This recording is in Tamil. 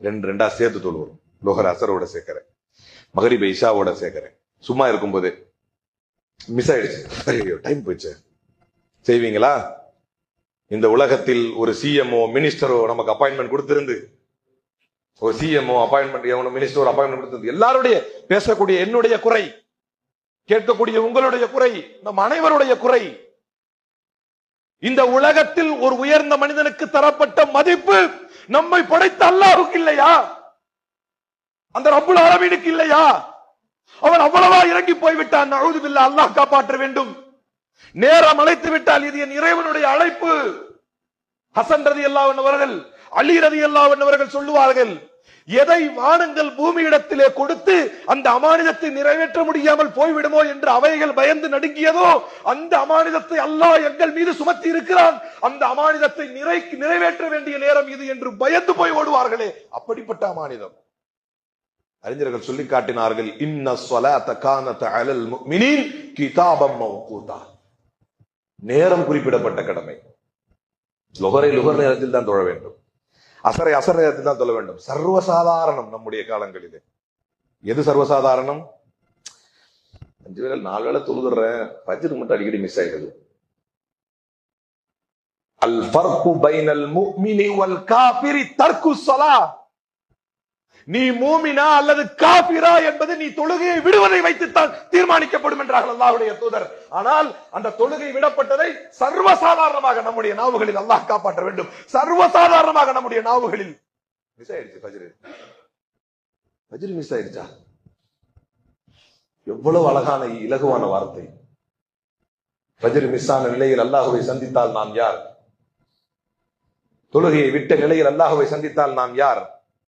ரெண்டு ரெண்டா சேர்த்து தொழுவோம் லோகர் அசரோட சேர்க்கிறேன். மகரிப இஷாவோட சேர்க்கிறேன். சும்மா இருக்கும்போது மிஸ் ஆயிடுச்சு. ஐயோ டைம் போயிடுச்சு. செய்வீங்களா? இந்த உலகத்தில் ஒரு சிஎம்ஓ மினிஸ்டரோ நமக்கு அப்பாயின்மெண்ட் கொடுத்திருந்து ஒரு சிஎம்ஓ அப்பாயின்மெண்ட் எவனோ மினிஸ்டர் அப்பாயின்மெண்ட் கொடுத்திருந்து எல்லாருடைய பேசக்கூடிய என்னுடைய குறை கேட்கக்கூடிய உங்களுடைய குறை நம் அனைவருடைய குறை இந்த உலகத்தில் ஒரு உயர்ந்த மனிதனுக்கு தரப்பட்ட மதிப்பு நம்மை படைத்த அல்லாஹுக்கு இல்லையா? அந்த ரப்புல் ஆலமீனுக்கு இல்லையா? அவன் அவ்வளவா இறங்கி போய்விட்டான். நழுதுபில்ல அல்லாஹ் காப்பாற்ற வேண்டும். நேரம் அழைத்து விட்டால் இது என் இறைவனுடைய அழைப்பு. ஹசன் ரதி அவர்கள் அலி அல்லா அவர்கள் சொல்லுவார்கள் எதை வானங்கள் பூமியிடத்திலே கொடுத்து அந்த அமானிதத்தை நிறைவேற்ற முடியாமல் போய்விடுமோ என்று அவைகள் பயந்து நடுங்கியதோ அந்த அமானிதத்தை அல்லாஹ் எங்கள் மீது சுமத்தி இருக்கிறான். அந்த அமானிதத்தை நிறை நிறைவேற்ற வேண்டிய நேரம் இது என்று பயந்து போய் ஓடுவார்களே. அப்படிப்பட்ட அமானிதம். அறிஞர்கள் சொல்லி காட்டினார்கள் இன்ன சொலாத்த கானத் அலல் மினின் கிதாபம் மவ்கூதா நேரம் குறிப்பிடப்பட்ட கடமை. லுகரை லுகர் நேரத்தில் தான் தொழ வேண்டும். அசரை அசர் தான் சொல்ல வேண்டும். சர்வசாதாரணம் நம்முடைய காலங்களிலே. எது சர்வசாதாரணம்? அஞ்சு வேளை நாலு வேளை தொழுதுறேன் பஜ்ருக்கு மட்டும் அடிக்கடி மிஸ் ஆயிடுது. அல் ஃபர்கு பைனல் முஃமினி வல் காஃபிரி தர்க்கு ஸலா நீ மூமினா அல்லது காபிரா என்பது நீ தொழுகையை விடுவதை வைத்துத்தான் தீர்மானிக்கப்படும் என்றார்கள் அல்லாவுடைய தூதர். ஆனால் அந்த தொழுகை விடப்பட்டதை சர்வசாதாரணமாக நம்முடைய நாவுகளில் அல்லாஹ் காப்பாற்ற வேண்டும். சர்வசாதாரணமாக நம்முடைய நாவுகளில். மிஸ் ஆயிடுச்சு மிஸ் ஆயிடுச்சா? எவ்வளவு அழகான இலகுவான வார்த்தை. பஜ்ரு மிஸ் ஆன நிலையில் அல்லாஹுவை சந்தித்தால் நாம் யார்? தொழுகையை விட்ட நிலையில் அல்லாஹுவை சந்தித்தால் நாம் யார்?